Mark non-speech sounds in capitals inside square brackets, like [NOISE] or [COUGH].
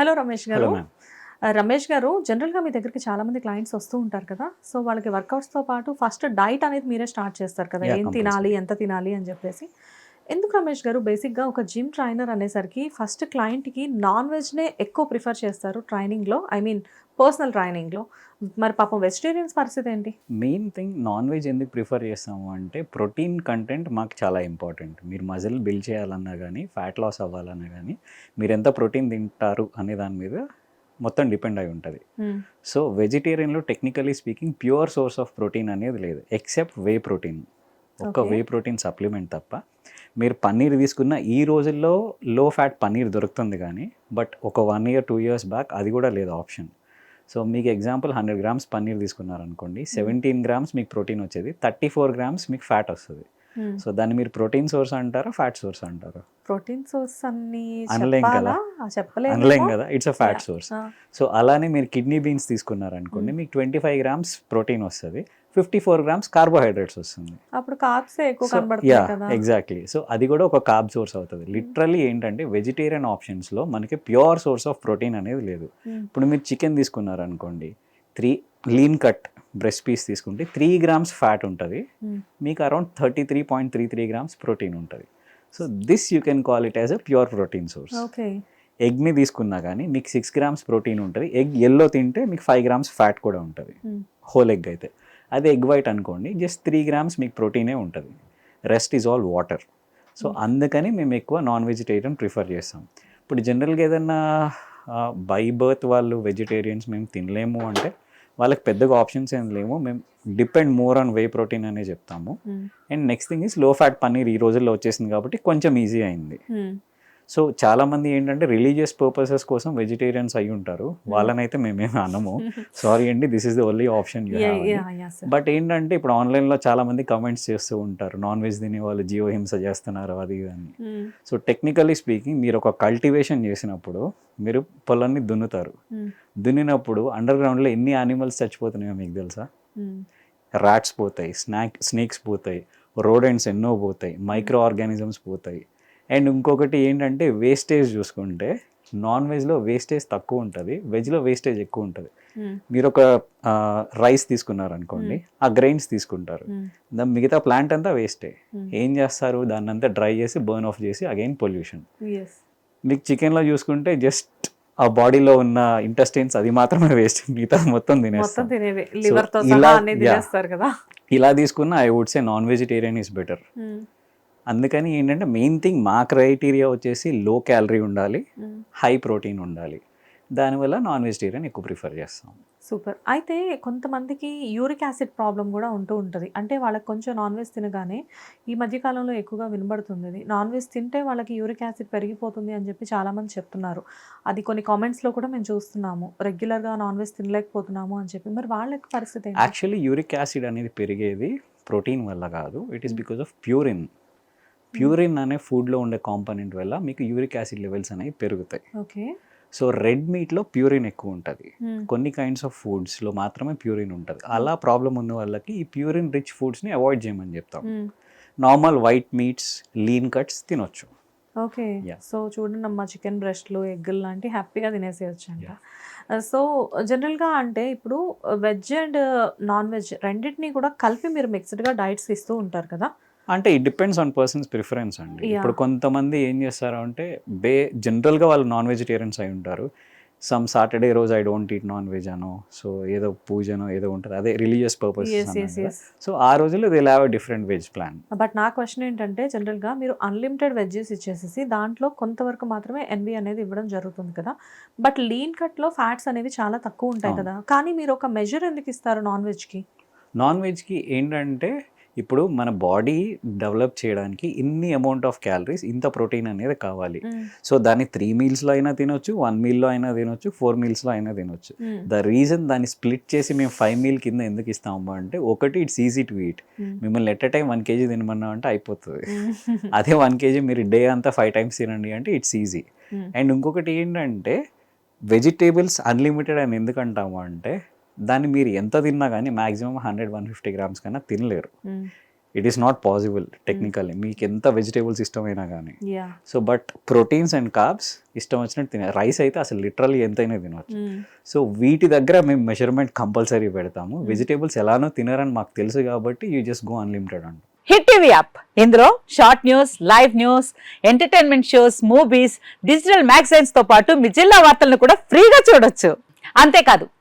Hello Ramesh గారు. రమేష్ గారు జనరల్గా మీ దగ్గరికి చాలా మంది క్లయింట్స్ వస్తూ ఉంటారు కదా. సో వాళ్ళకి వర్కౌట్స్తో పాటు ఫస్ట్ డైట్ అనేది మీరే స్టార్ట్ చేస్తారు కదా. ఏం. తినాలి ఎంత తినాలి అని చెప్పేసి. ఎందుకు రమేష్ గారు బేసిక్గా ఒక జిమ్ ట్రైనర్ అనేసరికి ఫస్ట్ క్లయింట్కి నాన్ వెజ్నే ఎక్కువ ప్రిఫర్ చేస్తారు ట్రైనింగ్లో ఐ మీన్ పర్సనల్ ట్రైనింగ్లో. మరి పాపం వెజిటేరియన్స్ పరిస్థితి ఏంటి? మెయిన్ థింగ్ నాన్ వెజ్ ఎందుకు ప్రిఫర్ చేస్తాము అంటే ప్రోటీన్ కంటెంట్ మాకు చాలా ఇంపార్టెంట్. మీరు మజిల్ బిల్డ్ చేయాలన్నా కానీ ఫ్యాట్ లాస్ అవ్వాలన్నా కానీ మీరు ఎంత ప్రోటీన్ తింటారు అనే దాని మీద మొత్తం డిపెండ్ అయి ఉంటుంది. So వెజిటేరియన్లో technically speaking pure source of protein అనేది లేదు. Except whey protein. ఒక్క Okay. వే ప్రోటీన్ సప్లిమెంట్ తప్ప. మీరు పన్నీర్ తీసుకున్న ఈ రోజుల్లో లో ఫ్యాట్ పన్నీర్ దొరుకుతుంది కానీ బట్ ఒక one year two years back అది కూడా లేదు ఆప్షన్. సో మీకు ఎగ్జాంపుల్ హండ్రెడ్ గ్రామ్స్ పన్నీర్ తీసుకున్నారనుకోండి సెవెంటీన్ గ్రామ్స్ మీకు ప్రోటీన్ వచ్చేది థర్టీ ఫోర్ గ్రామ్స్ మీకు ఫ్యాట్ వస్తుంది. సో దాన్ని మీరు ప్రోటీన్ సోర్స్ అంటారా ఫ్యాట్ సోర్స్ అంటారు? ప్రోటీన్ సోర్స్ అన్ని అనలేం కదా. అనలేం కదా it's a fat. Source so అలానే మీరు కిడ్నీ బీన్స్ తీసుకున్నారనుకోండి Mm. మీకు ట్వంటీ ఫైవ్ గ్రామ్స్ ప్రోటీన్ వస్తుంది. ఫిఫ్టీ ఫోర్ గ్రామ్స్ కార్బోహైడ్రేట్స్ వస్తుంది. అప్పుడు కార్బ్సే ఎక్కువ యా ఎగ్జాక్ట్లీ సో అది కూడా ఒక కార్బ్ సోర్స్ అవుతుంది. లిటరల్లీ ఏంటంటే వెజిటేరియన్ ఆప్షన్స్లో మనకి ప్యూర్ సోర్స్ ఆఫ్ ప్రోటీన్ అనేది లేదు. Mm. ఇప్పుడు మీరు chicken తీసుకున్నారనుకోండి three lean cut breast piece తీసుకుంటే త్రీ గ్రామ్స్ ఫ్యాట్ ఉంటుంది. మీకు around thirty three point three three grams protein ఉంటుంది so this you can call it as a pure protein source ఎగ్ని తీసుకున్నా కానీ మీకు సిక్స్ గ్రామ్స్ ప్రోటీన్ ఉంటుంది. Egg yellow తింటే మీకు ఫైవ్ గ్రామ్స్ ఫ్యాట్ కూడా ఉంటుంది. హోల్ ఎగ్ అయితే. అదే ఎగ్ వైట్ అనుకోండి జస్ట్ త్రీ గ్రామ్స్ మీకు ప్రోటీనే ఉంటుంది. Rest is all water so అందుకని మేము ఎక్కువ నాన్ వెజిటేరియన్ ప్రిఫర్ చేస్తాం. ఇప్పుడు జనరల్గా ఏదన్నా బై బర్త్ వాళ్ళు వెజిటేరియన్స్ మేము తినలేము అంటే వాళ్ళకి పెద్దగా ఆప్షన్స్ ఏం లేవు. మేము depend more on whey protein అనే చెప్తాము. And next thing is low fat paneer ఈ రోజుల్లో వచ్చేసింది కాబట్టి కొంచెం ఈజీ అయింది. Mm. సో చాలా మంది ఏంటంటే రిలీజియస్ పర్పసెస్ కోసం వెజిటేరియన్స్ అయి ఉంటారు. వాళ్ళనైతే మేమేమి అనము. సారీ అండి this is the only option you. But ఏంటంటే ఇప్పుడు ఆన్లైన్లో చాలా మంది కమెంట్స్ చేస్తూ ఉంటారు. నాన్ వెజ్ తినే వాళ్ళు జీవో హింస చేస్తున్నారు అది అని. సో టెక్నికలీ స్పీకింగ్ మీరు ఒక కల్టివేషన్ చేసినప్పుడు మీరు పొలాన్ని దున్నుతారు. Mm. దున్నినప్పుడు అండర్ గ్రౌండ్లో ఎన్ని యానిమల్స్ చచ్చిపోతున్నాయో మీకు తెలుసా. ర్యాట్స్ పోతాయి స్నాక్ స్నేక్స్ పోతాయి రోడెంట్స్ ఎన్నో పోతాయి మైక్రో ఆర్గానిజమ్స్ పోతాయి. అండ్ ఇంకొకటి ఏంటంటే వేస్టేజ్ చూసుకుంటే నాన్ వెజ్లో వేస్టేజ్ తక్కువ ఉంటుంది వెజ్లో వేస్టేజ్ ఎక్కువ ఉంటుంది Mm. మీరు ఒక రైస్ తీసుకున్నారనుకోండి ఆ గ్రెయిన్స్ తీసుకుంటారు Mm. దాని మిగతా ప్లాంట్ అంతా వేస్టే. ఏం చేస్తారు దాన్ని అంతా డ్రై చేసి బర్న్ ఆఫ్ చేసి అగైన్ పొల్యూషన్. మీకు చికెన్లో చూసుకుంటే జస్ట్ ఆ బాడీలో ఉన్న ఇంటెస్టైన్స్ అది మాత్రమే వేస్ట్ మిగతా మొత్తం. తినేస్తారు ఇలా తీసుకున్న I would say non vegetarian is better. అందుకని ఏంటంటే మెయిన్ థింగ్ మా క్రైటీరియా వచ్చేసి లో క్యాలరీ ఉండాలి. హై ప్రోటీన్ ఉండాలి. దానివల్ల నాన్ వెజిటేరియన్ ఎక్కువ ప్రిఫర్ చేస్తాం. సూపర్ అయితే కొంతమందికి యూరిక్ యాసిడ్ ప్రాబ్లం కూడా ఉంటూ ఉంటుంది. అంటే వాళ్ళకి కొంచెం నాన్ వెజ్ తినగానే ఈ మధ్య కాలంలో ఎక్కువగా వినబడుతుంది నాన్ వెజ్ తింటే వాళ్ళకి యూరిక్ యాసిడ్ పెరిగిపోతుంది అని చెప్పి చాలామంది చెప్తున్నారు. అది కొన్ని కామెంట్స్లో కూడా మేము చూస్తున్నాము. రెగ్యులర్గా నాన్ వెజ్ తినలేకపోతున్నాము అని చెప్పి. మరి వాళ్ళకి పరిస్థితి యాక్చువల్లీ యూరిక్ యాసిడ్ అనేది పెరిగేది ప్రోటీన్ వల్ల కాదు. It is because of purine purine అనే ఫుడ్లో ఉండే కాంపోనెంట్ వల్ల మీకు యూరిక్ యాసిడ్ లెవెల్స్ అనేవి పెరుగుతాయి. ఓకే. సో రెడ్ మీట్లో ప్యూరిన్ ఎక్కువ ఉంటుంది. కొన్ని కైండ్స్ ఆఫ్ ఫుడ్స్లో మాత్రమే ప్యూరిన్ ఉంటుంది. అలా ప్రాబ్లం ఉన్న వాళ్ళకి ఈ ప్యూరిన్ రిచ్ ఫుడ్స్ని అవాయిడ్ చేయమని చెప్తాం. Normal white meats lean cuts తినొచ్చు. ఓకే. సో చూడండి అమ్మా చికెన్ బ్రెస్ట్లు ఎగ్గులు లాంటి హ్యాపీగా తినేసేయచ్చు అంట సో జనరల్గా అంటే ఇప్పుడు వెజ్ అండ్ నాన్ వెజ్ రెండింటినీ కూడా కలిపి మీరు మిక్స్డ్గా డైట్స్ ఇస్తూ ఉంటారు కదా? అంటే it depends on person's preference అండి. ఇప్పుడు కొంతమంది ఏం చేస్తారు అంటే బే జనరల్గా వాళ్ళు నాన్ వెజిటేరియన్స్ అయి ఉంటారు. సమ్ సాటర్డే రోజు I don't eat non veg అనో సో ఏదో పూజనో ఏదో ఉంటుంది. అదే రిలీజియస్ పర్పస్ సో ఆ రోజుల్లో they have different veg plan but నా క్వశ్చన్ ఏంటంటే జనరల్గా మీరు అన్లిమిటెడ్ వెజ్జెస్ ఇచ్చేసేసి దాంట్లో కొంతవరకు మాత్రమే ఎన్వి అనేది ఇవ్వడం జరుగుతుంది కదా. బట్ లీన్ కట్లో ఫ్యాట్స్ అనేవి చాలా తక్కువ ఉంటాయి. కదా. కానీ మీరు ఒక మెజర్ ఎందుకు ఇస్తారు నాన్ వెజ్కి నాన్ వెజ్కి ఏంటంటే ఇప్పుడు మన బాడీ డెవలప్ చేయడానికి ఇన్ని అమౌంట్ ఆఫ్ క్యాలరీస్ ఇంత ప్రోటీన్ అనేది కావాలి. సో దాన్ని త్రీ మీల్స్లో అయినా తినొచ్చు వన్ మీల్లో అయినా తినొచ్చు ఫోర్ మీల్స్లో అయినా తినొచ్చు. ద రీజన్ దాన్ని స్ప్లిట్ చేసి మేము ఫైవ్ మీల్ కింద ఎందుకు ఇస్తాము అంటే ఒకటి ఇట్స్ ఈజీ టు ఈట్. మిమ్మల్ని ఎట్ టైం వన్ కేజీ తినమన్నా అంటే అయిపోతుంది. [LAUGHS] అదే వన్ కేజీ మీరు డే అంతా ఫైవ్ టైమ్స్ తినండి అంటే ఇట్స్ ఈజీ. అండ్ ఇంకొకటి ఏంటంటే వెజిటేబుల్స్ అన్లిమిటెడ్ అని ఎందుకు అంటాము అంటే దాన్ని మీరు ఎంత తిన్నా కానీ maximum hundred one fifty grams కన్నా తినలేరు. It is not possible technically మీకు ఎంత వెజిటేబుల్స్ ఇష్టమైనా కానీ so but proteins and carbs ఇష్టం వచ్చినట్టు తినే రైస్ అయితే అసలు లిటరల్లీ ఎంతైనా తినవచ్చు సో వీటి దగ్గర మేము మెజర్మెంట్ కంపల్సరీ పెడతాము. వెజిటేబుల్స్ ఎలానో తినరని మాకు తెలుసు కాబట్టి యూ జస్ట్ గో అన్లిమిటెడ్ అంట. హిట్ టీవీ యాప్ ఇందులో short news live news entertainment shows movies digital మ్యాగజైన్స్తో పాటు మీ జిల్లా వార్తలను కూడా ఫ్రీగా చూడొచ్చు. అంతేకాదు